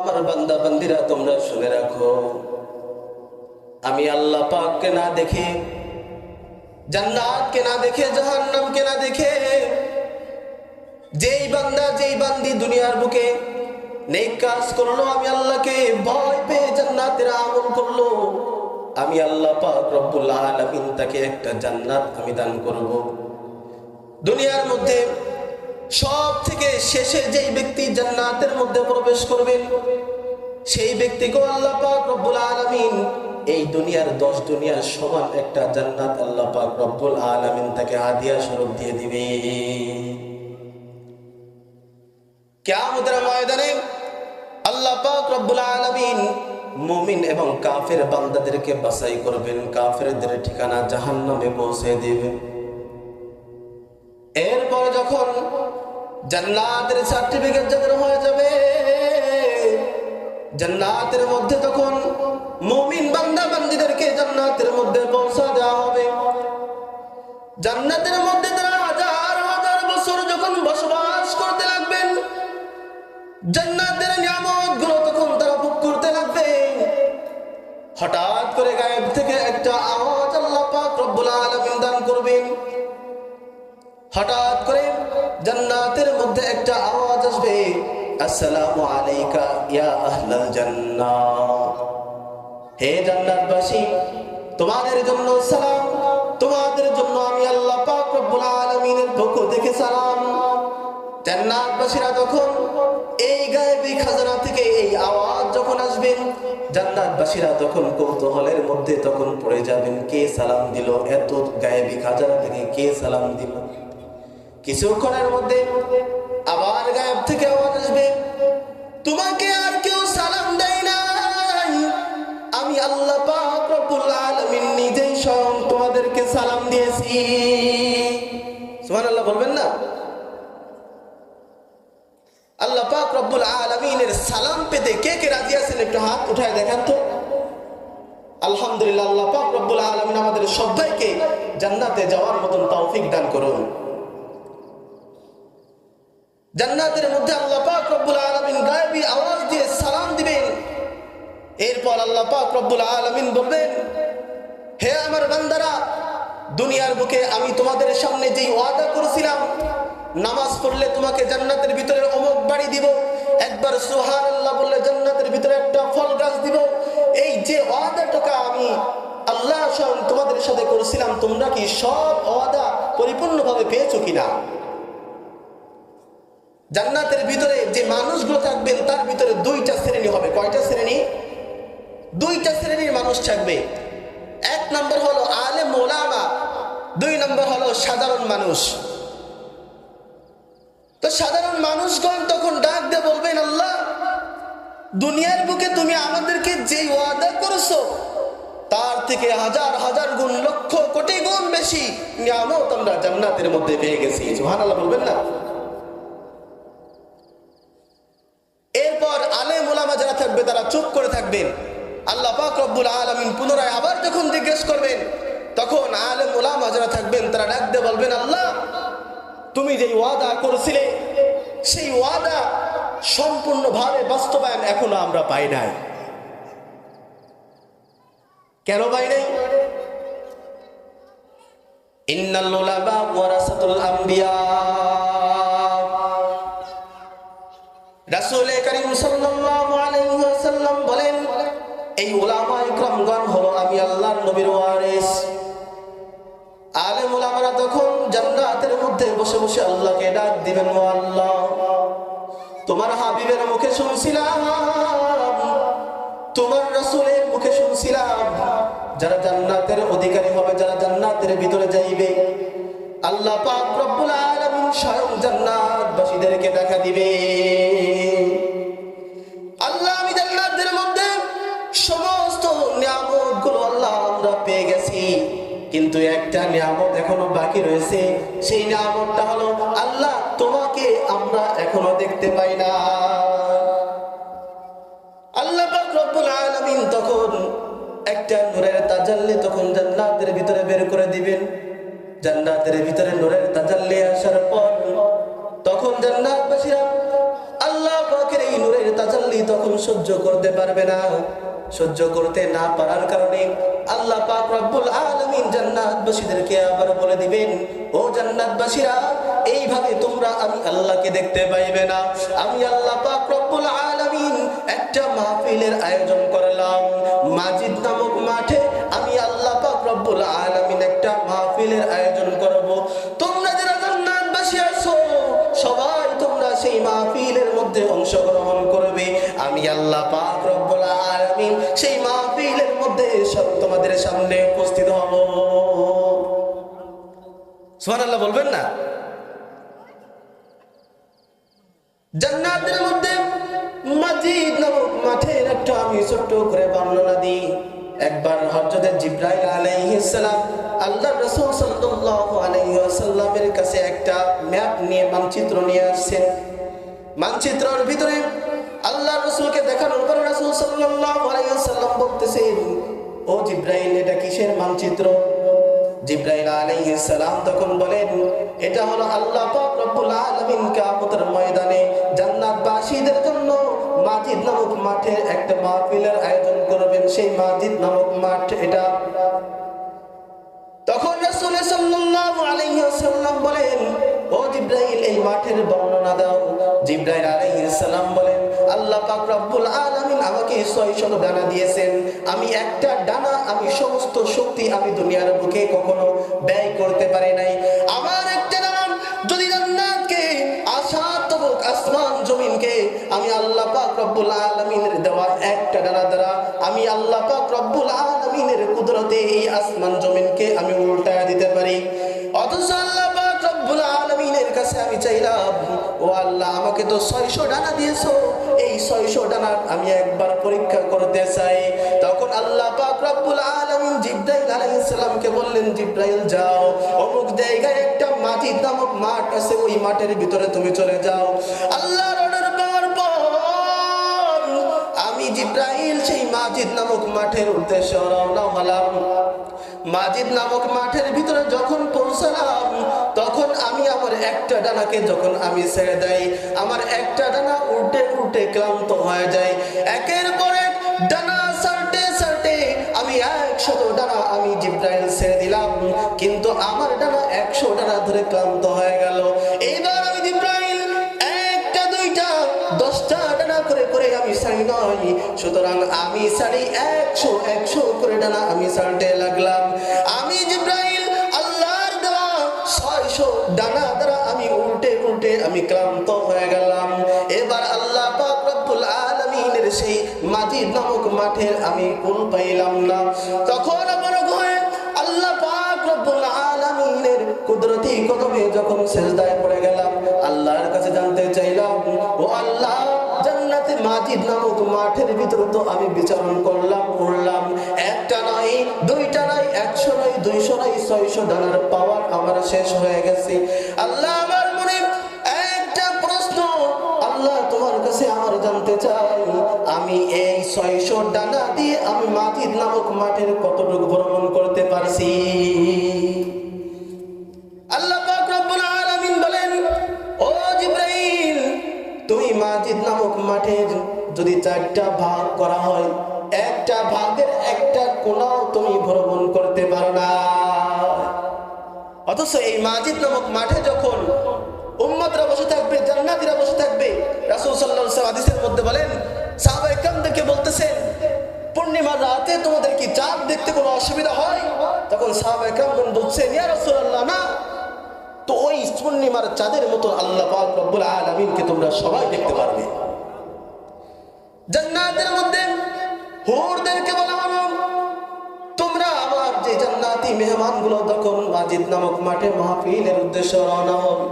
আমার বান্দা বান্দিরা, তোমরা শুনে রাখো। আমি আল্লাহ পাককে না দেখে, জান্নাতকে না দেখে, জাহান্নামকে না দেখে, যেই বান্দা, যেই বান্দি দুনিয়ার বুকে নেক কাজ করল, আমি আল্লাহকে ভয় পেয়ে জান্নাতের আমল করল। আমি আল্লাহ পাক রব্বুল আলামিন তাকে একটা জান্নাত আমি দান করব। দুনিয়ার মধ্যে সব থেকে শেষে যেই ব্যক্তি জান্নাতের মধ্যে প্রবেশ করবেন সেই ব্যক্তিকে আল্লাহ পাক রব্বুল আলামিন, এই দুনিয়ার দশ দুনিয়ার সমান একটা জান্নাত আল্লাহ পাক রব্বুল আলামিন তাকে হাদিয়া স্বরূপ দিয়ে দিবে। কিয়ামতের ময়দানে আল্লাহ পাক রব্বুল আলামিন মুমিন এবং কাফের বান্দাদেরকে বাছাই করবেন, কাফেরদের ঠিকানা জাহান্নামে পৌঁছে দিবেন। এরপর যখন জান্নাতের সার্টিফিকেট যাদের হয়ে যাবে, জান্নাতের মধ্যে তখন মুমিন বান্দা বান্দিদেরকে জান্নাতের মধ্যে পৌঁছা দেওয়া হবে। জান্নাতের মধ্যে তারা হাজার হাজার বছর যখন বসবাস করতে লাগবেন, জান্নাতের নিয়ামতগুলো তখন তারা ভোগ করতে লাগবে। হঠাৎ করে গায়েব থেকে একটা আওয়াজ আল্লাহ পাক রব্বুল আলামিন দান করবেন। হঠাৎ করে একটা আওয়াজ আসবে। আসসালামু আলাইকা ইয়া আহলাল জান্নাহ হে জান্নাতবাসী, তোমাদের জন্য সালাম, তোমাদের জন্য আমি আল্লাহ পাক রব্বুল আলামিনের পক্ষ থেকে সালাম। জান্নাতবাসীরা যখন এই গায়েবী খাজানা থেকে এই আওয়াজ যখন আসবেন জান্নাতবাসীরা তখন কৌতূহলের মধ্যে তখন পড়ে যাবেন, কে সালাম দিল? এত গায়েবী খাজানা থেকে কে সালাম দিল? কিছুক্ষণের মধ্যে আবার গায়েব থেকে আওয়াজ আসবে। তোমাকে আর কেউ সালাম দেয় নাই। আমি আল্লাহ পাক রব্বুল আলামিন নিজেই স্বয়ং তোমাদেরকে সালাম দিয়েছি। সুবহানাল্লাহ বলবেন না? আল্লাহ পাক রব্বুল আলামিনের সালাম পেতে কে কে রাজি আছেন একটু হাত উঠায় দেখান তো। আলহামদুলিল্লাহ আল্লাহ পাক রব্বুল আলামিন আমাদের সবাইকে জান্নাতে যাওয়ার মতন তৌফিক দান করুন। জান্নাতের মধ্যে আল্লাহ পাক রব্বুল আলামিন গায়েবী আওয়াজ দিয়ে সালাম দিবেন। এরপর আল্লাহ পাক রব্বুল আলামিন বলবেন, হে আমার বান্দারা, দুনিয়ার বুকে আমি তোমাদের সামনে যেই ওয়াদা করেছিলাম, নামাজ পড়লে তোমাকে জান্নাতের ভিতরে অমুক বাড়ি দিব, একবার সোহার আল্লাহ বললে জান্নাতের ভিতরে একটা ফল গাছ দিব, এই যে ওয়াদাটা আমি আল্লাহ তোমাদের সাথে করেছিলাম, তোমরা কি সব ওয়াদা পরিপূর্ণভাবে পেয়েছ কিনা? জান্নাতের ভিতরে যে মানুষগুলো থাকবেন তার ভিতরে দুইটা শ্রেণি হবে। কয়টা শ্রেণি? দুইটা শ্রেণির মানুষ থাকবে। এক নম্বর হলো আলে মোলামা দুই নম্বর হলো সাধারণ মানুষ। তো সাধারণ মানুষগণ তখন ডাক দিয়ে বলবেন, আল্লাহ, দুনিয়ার বুকে তুমি আমাদেরকে যে ওয়াদা করেছ, তার থেকে হাজার হাজার গুণ, লক্ষ, কোটি গুণ বেশি আমরা জান্নাতের মধ্যে পেয়ে গেছি। সুবহানাল্লাহ বলবেন না? এরপর আলে মোলামা যারা থাকবে, তারা চুপ করে থাকবেন। আল্লাহ পাক রব্বুল আলমিন পুনরায় আবার যখন জিজ্ঞেস করবেন, তখন আলে মোলামা যারা থাকবেন, তারা ডাক দিয়ে বলবেন, আল্লাহ, তুমি যে ওয়াদা করেছিলে, সেই ওয়াদা সম্পূর্ণভাবে বাস্তবায়ন এখনও আমরা পাই নাই। কেন পাই নাই? ইন্নাল উলামা ওয়ারাসাতুল আম্বিয়া। এই উলামা ইকরামগণ হলো আমি আল্লাহর নবীর ওয়ারিস। আলেম উলামারা তখন জান্নাতের মধ্যে বসে বসে আল্লাহকে ডাক দিবেন, ও আল্লাহ, তোমার হাবিবের মুখে শুনছিলাম, তোমার রাসূলের মুখে শুনছিলাম। যারা জান্নাতের অধিকারী হবে, যারা জান্নাতের ভিতরে যাইবে, আল্লাহ পাক রব্বুল আলামিন স্বয়ং জান্নাতবাসীদেরকে দেখা দিবে একটা নিয়ামত এখনও বাকি রয়েছে, সেই নিয়ামতটা হলো, আল্লাহ তোমাকে আমরা এখনও দেখতে পাই না। আল্লাহ রব্বুল তখন একটা নূরের তাজাল্লি তখন জান্নাতের ভিতরে বের করে দিবেন। জান্নাতের ভিতরে নূরের তাজাল্লি আসার পর তখন জান্নাতবাসীরা আল্লাহ পাকের এই নূরের তাজাল্লি তখন সহ্য করতে পারবে না। সহ্য করতে না পারার কারণে আল্লাহ পাক রব্বুল আলামিন জান্নাতবাসীদেরকে আবার বলে দিবেন, ও জান্নাতবাসীরা, এইভাবে তোমরা আমি আল্লাহকে দেখতে পাইবে না। আমি আল্লাহ পাক রব্বুল আলামিন একটা মাহফিলের আয়োজন করলাম। মাজিদ নামক মাঠে সুবহানাল্লাহ বলবেন না? জান্নাতের মধ্যে মাজিদ নামক মাঠের একটা আমি ছোট্ট করে বর্ণনা দিই। একবার হযরত জিব্রাইল আলাইহিস সালাম আল্লাহ রাসূল সাল্লাল্লাহু আলাইহি ওয়াসাল্লামের কাছে একটা ম্যাপ নিয়ে মানচিত্র নিয়ে আসছেন। মানচিত্রের ভিতরে আল্লাহ রাসূলকে দেখানোর পরে রাসূল সাল্লাল্লাহু আলাইহি ওয়াসাল্লাম বলতেছেন, ও জিব্রাইল, এটা কিসের মানচিত্র? আলাইহিস সালাম তখন বলেন, এটা হলো আল্লাহ পাক রব্বুল আলামিন কিয়ামতের ময়দানে জান্নাতবাসীদের জন্য মাজিদ নামক মাঠে একটা মাহফিলের আয়োজন করবেন। সেই মাজিদ নামক মাঠ এটা। তখন রাসূল সাল্লাল্লাহু আলাইহি ওয়াসাল্লাম বলেন, ও জিব্রাইল, এই মাঠের বর্ণনা দাও। জিব্রাইল আলাইহিস সালাম বলেন, আল্লাহ পাক রব্বুল আলামিন আমাকে 600 ডানা দিয়েছেন। আমি একটা ডানা, আমি সমস্ত শক্তি আমি দুনিয়ার বুকে কখনো ব্যয় করতে পারি নাই। আমার একটা ডানা, যদি জান্নাতকে আসাতবক আসমান জমিনকে, আমি আল্লাহ পাক রব্বুল আলামিনের দেওয়া একটা ডানা দ্বারা, আমি আল্লাহ পাক রব্বুল আলামিনের কুদরতে এই আসমান জমিনকে আমি উল্টায় দিতে পারি। অথচ আল্লাহ পাক রব্বুল আলামিনের কাছে আমি চাইলাম, ও আল্লাহ, আমাকে তো 600 ডানা দিয়েছ। 600 ডানা আমি একবার পরীক্ষা করতে চাই। তখন আল্লাহ পাক জিব্রাইল বললেন, জিব্রাইল, যাও। অমুক জায়গায় একটা নামক মাঠ আছে, ওই মাঠের ভিতরে তুমি চলে যাও। আল্লাহর অর্ডার পাওয়ার পর আমি জিব্রাইল সেই মাজিদ নামক মাঠের উদ্দেশ্যে রওনা হলাম। মাজিদ নামক মাঠের ভিতরে যখন পৌঁছালাম একটা ডানাকে যখন আমি ছেড়ে দেই, আমার একটা ডানা উল্টে উল্টে ক্লান্ত হয়ে যায়। একের পর এক ডানা সাল্টে সাল্টে আমি একশত ডানা আমি জিব্রাইল ছেড়ে দিলাম। কিন্তু আমার ডানা একশো ডানা ধরে ক্লান্ত হয়ে গেল। এইবার আমি জিব্রাইল একটা, দুইটা, দশটা ডানা করে করে আমি সারি নয় সুতরাং আমি সারি একশো একশো করে ডানা আমি সারতে লাগলাম। আমি ক্লান্ত হয়ে গেলাম। এবার আল্লাহ পাক রব্বুল আলামিনের সেই মাটির নামক মাঠের আমি কুল পাইলাম না। তখন আমার ঘরে আল্লাহ পাক রব্বুল আলামিনের কুদরতি কদমে যখন সেজদায় পড়ে গেলাম, আল্লাহর কাছে জানতে চাইলাম, ও আল্লাহ, জান্নাতে মাজিদ নামক মাঠের ভিতরে তো আমি বিচারণ করলাম উড়লাম একটা নয়, দুইটা নয়, একশো নয়, দুইশো নয়, ছয়শো পাওয়ার আমার শেষ হয়ে গেছে। আল্লাহ চাই আমি এই ছয়শো ডানা দিয়ে আমি মাজিদ নামক মাঠের কতটুকু ভ্রমণ করতে পারছি? আল্লাহ বলেন, ও তুমি মাজিদ নামক মাঠের যদি চারটা ভাগ করা হয়, একটা ভাগের একটা কোনাও তুমি ভ্রমণ করতে পারো না। অথচ এই মাজিদ নামক মাঠে যখন উম্মতরা বসে থাকবে, জান্নাতীরা বসে থাকবে। রাসূল আলাইহি হাদিসের মধ্যে বলেন সাহাবা ইকরামদেরকে বলতেছেন, পূর্ণিমার রাতে তোমাদের কি চাঁদ দেখতে কোনো অসুবিধা হয়? তখন সাহাবা ইকরামগণ বলছেন, ইয়া রাসূলুল্লাহ, না। তো ওই পূর্ণিমার চাঁদের মতো আল্লাহ পাক রব্বুল আলামিনকে তোমরা সবাই দেখতে পারবে। জান্নাতের মধ্যে হুরদেরকে বলা হলো, তোমরা আমার যে জান্নাতি মেহমানগুলো তখন মাজিদ নামক মাঠে মাহফিলের উদ্দেশ্যে রওনা হবে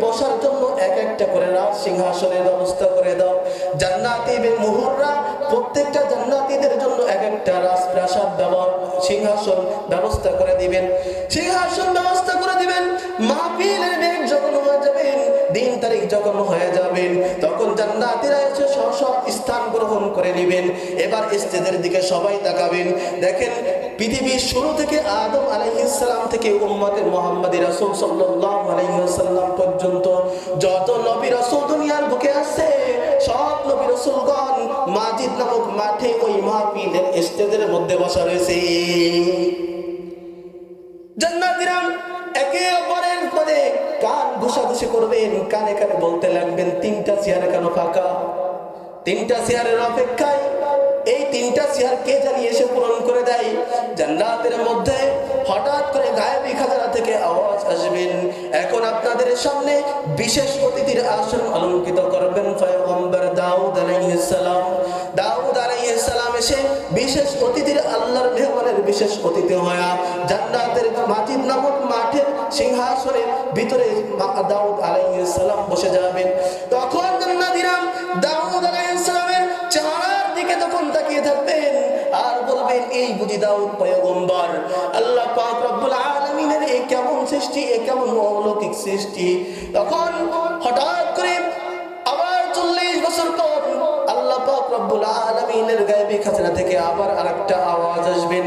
বসার জন্য এক একটা করে রাজ সিংহাসনের ব্যবস্থা করে দাও। জান্নাতি মুহুররা, প্রত্যেকটা জান্নাতিদের জন্য এক একটা রাজপ্রাসাদ ব্যবহার, সিংহাসন ব্যবস্থা করে দিবেন। সিংহাসন ব্যবস্থা করে দিবেন। মাহফিলের তারিখ যখন হয়ে যাবেন, তখন জান্নাতিরা এসে সব সব স্থান গ্রহণ করে নেবেন। এবার স্টেজের দিকে সবাই তাকাবেন। দেখেন, পৃথিবীর শুরু থেকে আদম আলাইহিসসালাম থেকে উম্মতে মোহাম্মদ রাসূল সাল্লাল্লাহু আলাইহি ওয়াসাল্লাম পর্যন্ত যত নবী রাসূল দুনিয়ার বুকে আছে, সব নবী রাসূলগণ মাজিদ নামক মাঠে ওই মাহফিলের স্টেজের মধ্যে বসা রয়েছে। জান্নাতীরা একে অপরের পদে কান ঘুষাঘুষি করবেন, কানে কানে বলতে লাগবেন, তিনটা চেয়ার কেন ফাঁকা? তিনটা চেয়ারের অপেক্ষায় এই তিনটা চেয়ার কে জানি এসে পূরণ করে দেয়? জান্নাতের মধ্যে হঠাৎ করে গায়েবী খাজানা থেকে আওয়াজ আসবেন। এখন আপনাদের সামনে বিশেষ অতিথির আসন অলঙ্কিত করবেন, পয়গম্বর দাউদ আলাইহিস বিশেষ অতিথির আল্লাহর মেহমানের বিশেষ অতিথি হয়া। জান্নাতের মাজিদ নামক মাঠের সিংহাসনের ভিতরে দাউদ আলাইহিস সালাম বসে যাবেন। তখন জান্নাতীরা দাউদ আলাইহিস সালামের চেহারার দিকে তখন তাকিয়ে থাকবেন আর বলবেন, এই বুঝি দাউদ পয়গম্বর, আল্লাহ পাক রব্বুল আলামিনের এই কেমন সৃষ্টি, এই কেমন অলৌকিক সৃষ্টি? তখন রব্বুল খাজনা থেকে আবার আরেকটা আওয়াজ আসবেন।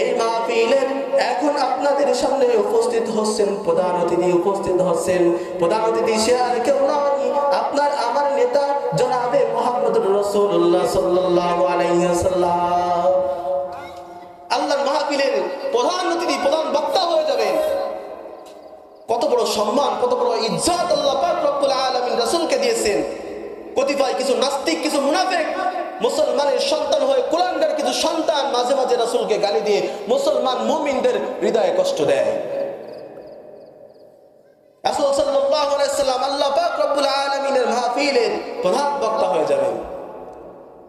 এই মাহফিলের এখন আপনাদের সামনে উপস্থিত হচ্ছেন প্রধান অতিথি, উপস্থিত হচ্ছেন প্রধান অতিথি সে আর কেউ নয়। আপনার, আমার নেতা জনাবে ওয়াসাল্লাম। আল্লাহর মাহফিলের প্রধান অতিথি, প্রধান বক্তা হয়ে যাবেন। কত বড় সম্মান, কত বড় ইজ্জত আল্লাহ পাক রব্বুল আলামিন রাসূলকে দিয়েছেন কতিপয় কিছু নাস্তিক, কিছু মুনাফেক। মুসলমানের সন্তান হয়ে কোরআনদের কিছু সন্তান মাঝে মাঝে রাসুলকে গালি দিয়ে মুসলমান মুমিনদের হৃদয়ে কষ্ট দেয়। হয়ে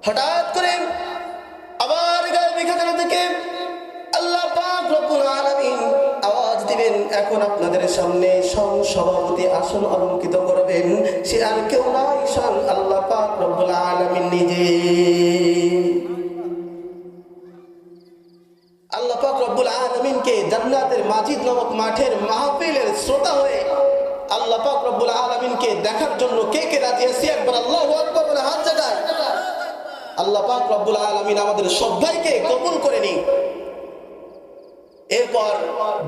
হঠাৎ করে এখন আপনাদের সামনে সং সভাপতি আসন অলঙ্কিত করবেন। সে আর কেউ নয় স্বয়ং আল্লাহ আলামিন নিজে। আল্লাহ পাক রব্বুল জান্নাতের মাজিদ নামক মাঠের মাহফিলের শ্রোতা হয়ে দেখার জন্য কে কে আলামিন আমাদের সবাইকে কবুল করে নিন। এরপর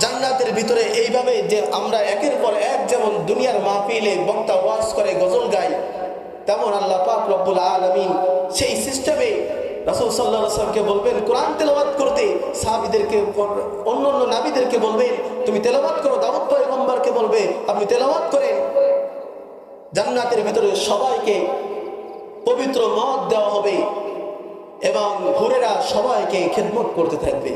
জান্নাতের ভিতরে এইভাবে যে আমরা একের পর এক যেমন দুনিয়ার মাহফিলে বক্তা ওয়াজ করে, গজল গাই, তেমন আল্লাহ পাক রব্বুল আলামিন সেই সিস্টেমে রাসূল সাল্লাল্লাহু আলাইহি বলবেন, কোরআন তেলাওয়াত করতে সাহাবীদেরকে অন্য অন্য নাবীদেরকে বলবেন, তুমি তেলাওয়াত করো, দাউদ পয়গম্বরকে বলবে, আপনি তেলাওয়াত করেন। জান্নাতের ভিতরে সবাইকে পবিত্র মদ দেওয়া হবে এবং হুরেরা সবাইকে খেদমত করতে থাকবে।